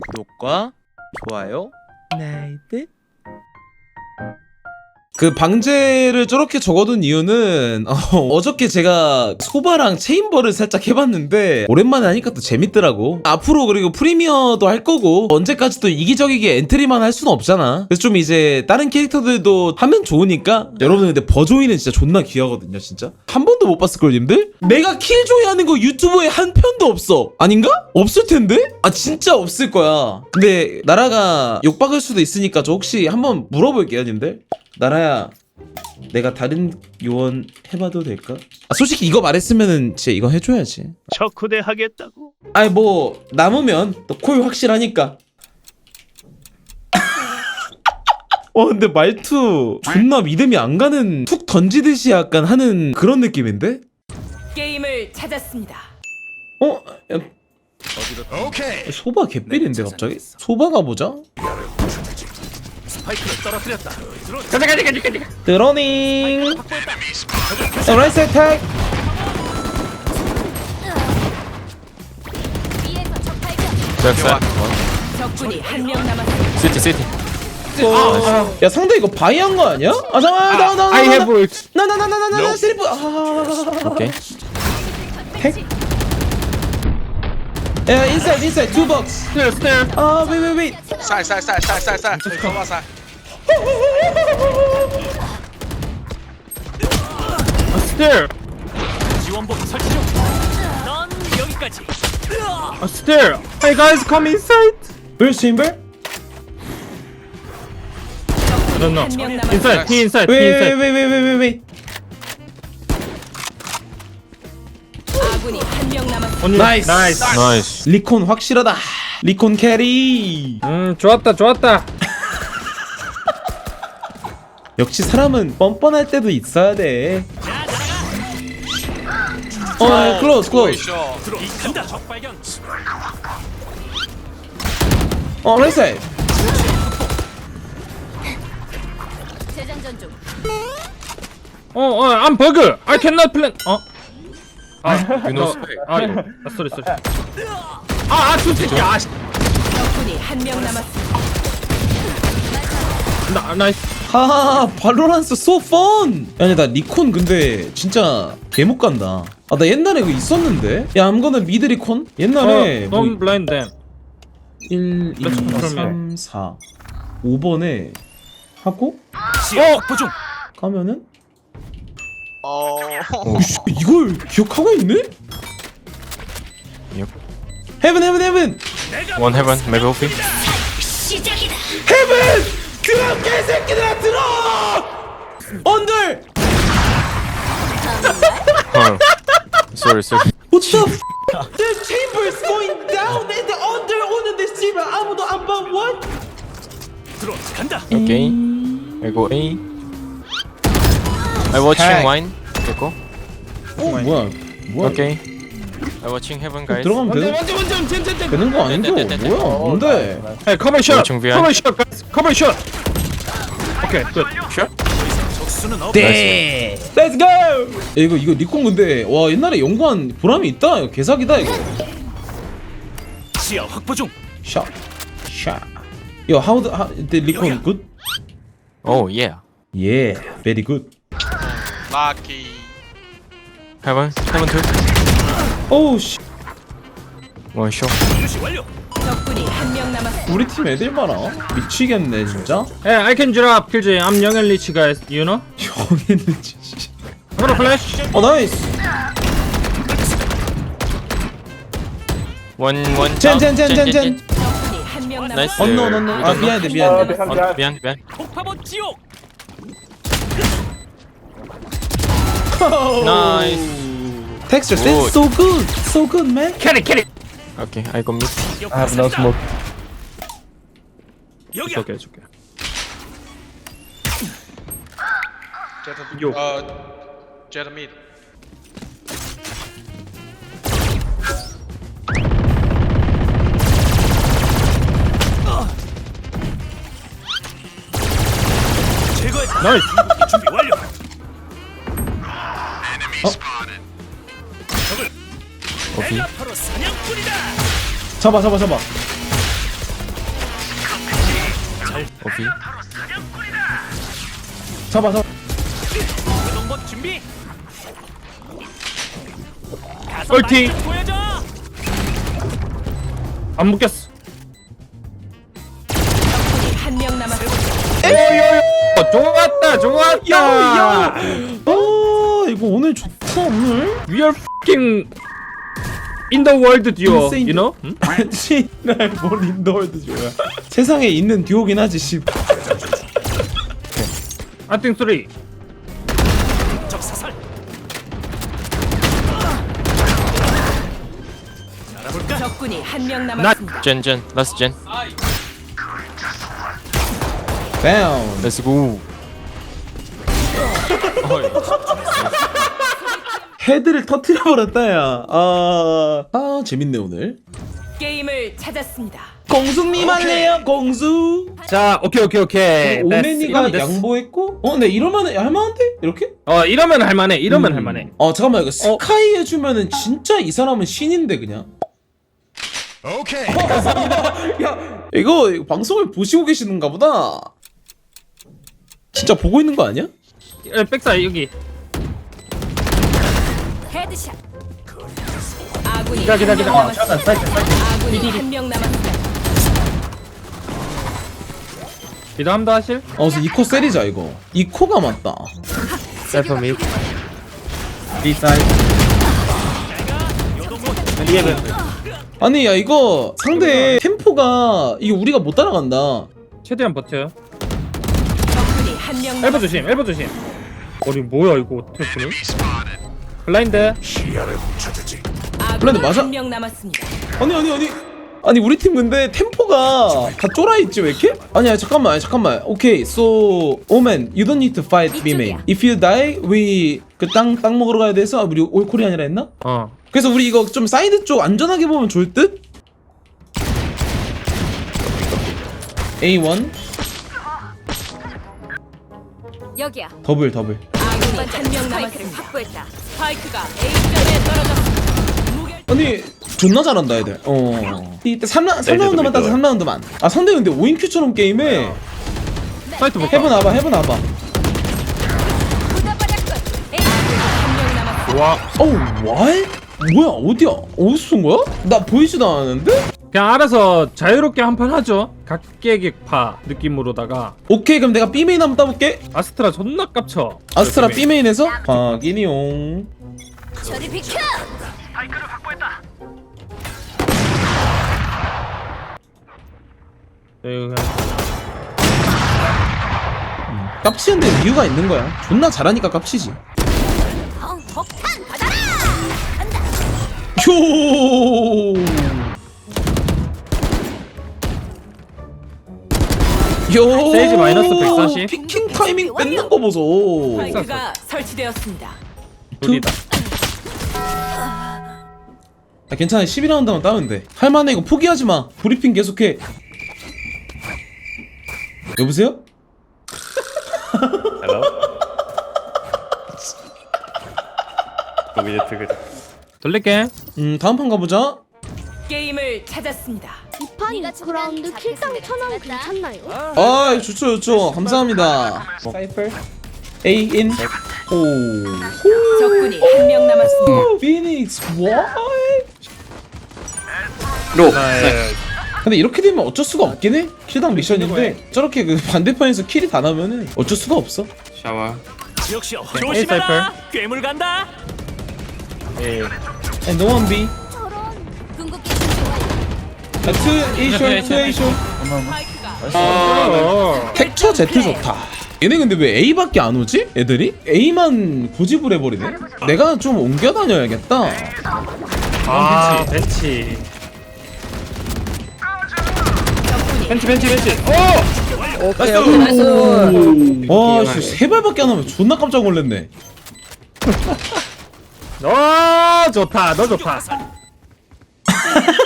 구독과 좋아요. 나이트 그 방제를 저렇게 적어둔 이유는 어, 저께 제가 소바랑 체인버를 살짝 해봤는데 오랜만에 하니까 또 재밌더라고. 앞으로 그리고 프리미어도 할 거고 언제까지 또 이기적이게 엔트리만 할 수는 없잖아. 그래서 좀 이제 다른 캐릭터들도 하면 좋으니까 여러분 근데 버조이는 진짜 존나 귀하거든요 진짜. 한 번 도 못 봤을걸 님들? 내가 킬조이 하는 거 유튜브에 한 편도 없어 아닌가? 없을 텐데? 아 진짜 없을 거야 근데 나라가 욕박을 수도 있으니까 저 혹시 한번 물어볼게요 님들 나라야 내가 다른 요원 해봐도 될까? 아 솔직히 이거 말했으면은 진짜 이거 해줘야지 척후대 하겠다고? 아니 뭐 남으면 또콜 확실하니까 어 근데 말투 존나 믿음이 안 가는 툭 던지듯이 약간 하는 그런 느낌인데? 게임을 찾았습니다. 어? 야, 소바 개삘인데 갑자기? 소바 가보자 스파이크를 떨어뜨렸다. 드로닝 라이스 어택 백사 적군이 한 명 남았습니다. 시티 시티 야 상대 이거 바이한 거 아니야? 아 잠깐만 나나나나 I have it 나나나나나나 슬리프 아 오케이 야 인사이드 인사이드 투 박스 아 웨이 웨이 웨이 Sai, sai, sai, sai, sai, sai. Vamos lá, sai. 지원복 설치 중. 넌 여기까지. Stair Hey guys come inside Chamber? 적 명 남았습니다. Inside he inside 웨이 inside. 웨이 아군이 한 명 남았습니다. 나이스 나이스 나이스 리콘 확실하다. 리콘 캐리. 음 좋았다 좋았다. 역시 사람은 뻔뻔할 때도 있어야 돼. 어, 클로즈, 클로즈. 적 발견. 어, 레이스. 재 장전 중. 어 어 I'm bug I cannot plan 어? 아 know 아 아, sorry sorry 아 아 솔직히 아 씨. 적군이 한 명 남았습니다. 나 나이스 하하, 발로란스 so fun. 아니, 나 리콘 근데 진짜 개못 간다. 아, 나 옛날에 그거 있었는데? 야, 암거는 미드 리콘? 옛날에 어 뭐 don't blind them 1, 2, Let's confirm 3, 4, 5번에 하고 지하 확보 중. 가면은 Oh. 어, 씨, 이걸 기억하고 있네? Yep. 헤븐 헤븐 헤븐 One heaven maybe OP 헤븐 들어 개새끼들아 들어 언들 어 sorry sorry What the f The chamber is going down and the under 오는데 씨발 아무도 안 봐 what? 들어. 간다. Okay I go A I watching wine 됐고 어 뭐야 뭐야 Okay I watching heaven guys 들어가면 되는, 되는 거 아닌데 뭐야 뭔데 뭐 watching behind cover shot guys Okay good shot 적수는 없. 네 Let's go 이거 이거 니콘 근데 와 옛날에 연구한 보람이 있다 이거 개사기다 이거 지하 확보 중. 샷 샷. Yo how the, how, the 리콘 good? Oh yeah Yeah very good Lucky. heaven heaven two 오우 씨 one shot. 적군이 한 명 남았습니다. 우리 팀 애들 봐라 미치겠네 진짜 Hey I can drop killjoy I'm young and rich guys you know 형이는 진짜 I'm gonna flash 어 나이스 one one 젠젠젠젠젠 나이스. 언노 언노 아 미안해 미안해 어, 미안 미안 폭파본 지옥. 나이스 Texture Good. so good so good man 캐리 캐리 Okay I got mid I have no smoke. 여기야. Okay it's okay Jet, uh, jet mid. 나이스 준비 완료. 오케이 내가 바로 사냥꾼이다. 잡아 잡아 잡아 오케이 잡아 잡아 동법 준비. 가서 파이팅! 맛좀 보여줘. 안 묶였어 적군이 한 명 남았습니다. 어, 좋았다 좋았다 야야 아 이거 오늘 좋다 오늘 We are fucking in the world duo Insane. you know? 응? 씨날 뭘 인더월드 줘야 세상에 있는 듀오긴 하지 씨 I think three 적? 적군이 한 명 남았습니다. Gen, Gen, last Gen. 다 운 Let's go. 헤드를 터트려 버렸다 야 아 아, 재밌네 오늘. 게임을 찾았습니다. 공수님 할래요 공수. 자 오케이 오케이 오케이. 이러면 됐어. 양보했고 어 근데 이러면 할만한데? 이렇게? 어 이러면 할만해 이러면 음. 할만해. 어 잠깐만 이거 스카이 해주면은 진짜 이 사람은 신인데 그냥. 오케이 야 이거, 이거 방송을 보시고 계시는가 보다 진짜 보고 있는 거 아니야? 에, 백사이 여기 헤드샷. 아군이 기다 기다 한 기다. 잠깐 사이트 사이트 아군이 한 명 남았습니다. 기다함도 하실? 어 그래서 이코 세리자 이거 이코가 맞다 Cypher mid. B 사이트 아니 야 이거 상대 템포가 이게 우리가 못 따라간다 최대한 버텨요 적군이 한명 엘보 남았습니다. 조심 엘보 조심 어리 뭐야 이거 어떻게 보니? 블라인드 아군이 맞아? 한명 남았습니다. 아니 아니 아니 아니 우리 팀 근데 템포가 다 쫄아 있지 왜 이렇게? 아니야 잠깐만 아니, 잠깐만 오케이 so 오맨 you don't need to fight main 이쪽이야. if you die we 그땅땅 먹으러 가야 돼서 아, 우리 올콜이 아니라 했나? 어 그래서 우리 이거 좀 사이드 쪽 안전하게 보면 좋을 듯? A1 여기야. 더블 더블 아군이 한명 남았습니다. 확보했다. 스파이크가 A점에 떨어졌습니다. 무결 아니 존나 잘한다 애들 어 이때 3라, 3라운드만 따서 3라운드만 아 상대 근데 5인큐처럼 게임에 사이트 볼까? 해븐 와봐 해븐 와봐 아군이 한명 남았습니다. 와 어우 와 뭐야 어디야 어디서 쏜 거야? 나 보이지도 않았는데? 그냥 알아서 자유롭게 한 판 하죠 각계객파 느낌으로다가 오케이 그럼 내가 B메인 한번 따볼게. 아스트라 존나 깝쳐. 아스트라 B메인에서 확인이용. 저리 비켜. 여기 그냥. 깝치는 데 이유가 있는 거야. 존나 잘하니까 깝치지. 폭탄 받아라. 요 요. 세이지 마이너스 140. 피킹 타이밍 뺏는 거 보소. 스파이크가 설치되었습니다. 둘이다. 아, 괜찮아. 11라운드만 따면 돼. 할만해 이거. 포기하지 마. 브리핑 계속해. 여보세요? 돌릴게. 음 다음 판 가보자. 게임을 찾았습니다. 이판 그라운드 킬당 천원 괜찮나요? 아 좋죠 좋죠. 감사합니다. 사이퍼. A 인 오. 적군이 한 명 남았습니다. 피닉스 what? 나의 근데 이렇게 되면 어쩔 수가 없긴 해? 킬당 미션인데 저렇게 그 반대편에서 킬이 다 나면은 어쩔 수가 없어. 역시 사이퍼. 조심해라. 괴물 간다. 예. And no one B 아, 투 A 쇼투 A 쇼. 스파이크가 어. 텍처 Z 좋다. 얘네 근데 왜 A밖에 안 오지? 애들이? A만 고집을 해버리네. 내가 좀 옮겨 다녀야겠다. 아 벤치. 벤치. 벤치 벤치 오! 나이스! 와 씨 세 발밖에 안 하면 존나 깜짝 놀랐네. 너 좋다. 너 좋다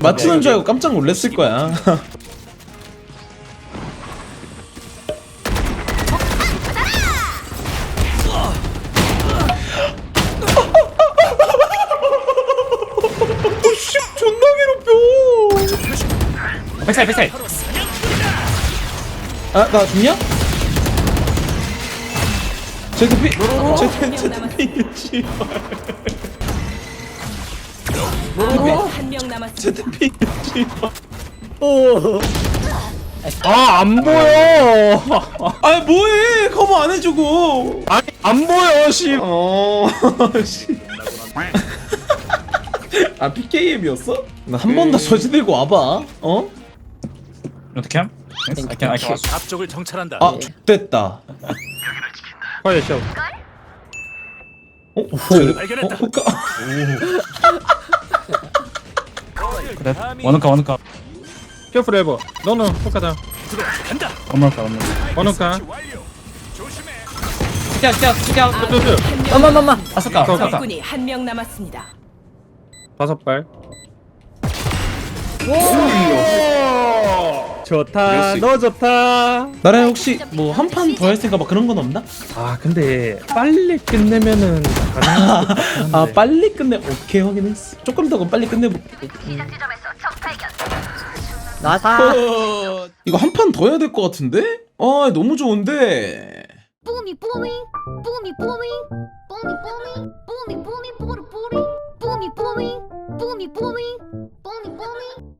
맞추는 줄 알고 깜짝 놀랐을 거야 씨, 존나 괴롭혀 백사이 백사이 아, 나 죽냐? 제트피, 제트, 제트피, 씨발. 한명 남았습니다. 제트피, 씨발. 아안 보여 아, 뭐해? 커버 안 해주고. 아니 안 보여 씨 어, 씨. 아, PKM이었어? 나 한 번 더 저지 들고 와봐. 어? 어떻게 함? I can I can watch. 앞쪽을 정찰한다. 아, 죽됐다. 빨리 셔 어? 발견했다. 어? 효과. 그래 원우카 원우카 케어풀 에버 너는 간다. 원우카 원우카. 조심해. 스키야 스키야 스키야 뚜뚜 엄마엄마 아스카 거- 아스카 적군이 한 명 남았습니다. 다섯 발 좋다 너 좋다 나랑 혹시 뭐 한 판 더 할 생각 막 그런 건 없나? 아 근데 빨리 끝내면은. 아 빨리 끝내 오케이 확인했어 조금 더 빨리 끝내볼게 나사 이거 한 판 더 해야 될 것 같은데? 아 너무 좋은데 뿜이 뿜이 뿜이 뿜이 뿜이 뿜이 뿜이 뿜이 뿜이 뿜이 뿜이 뿜이 뿜이 뿜이 뿜이 뿜이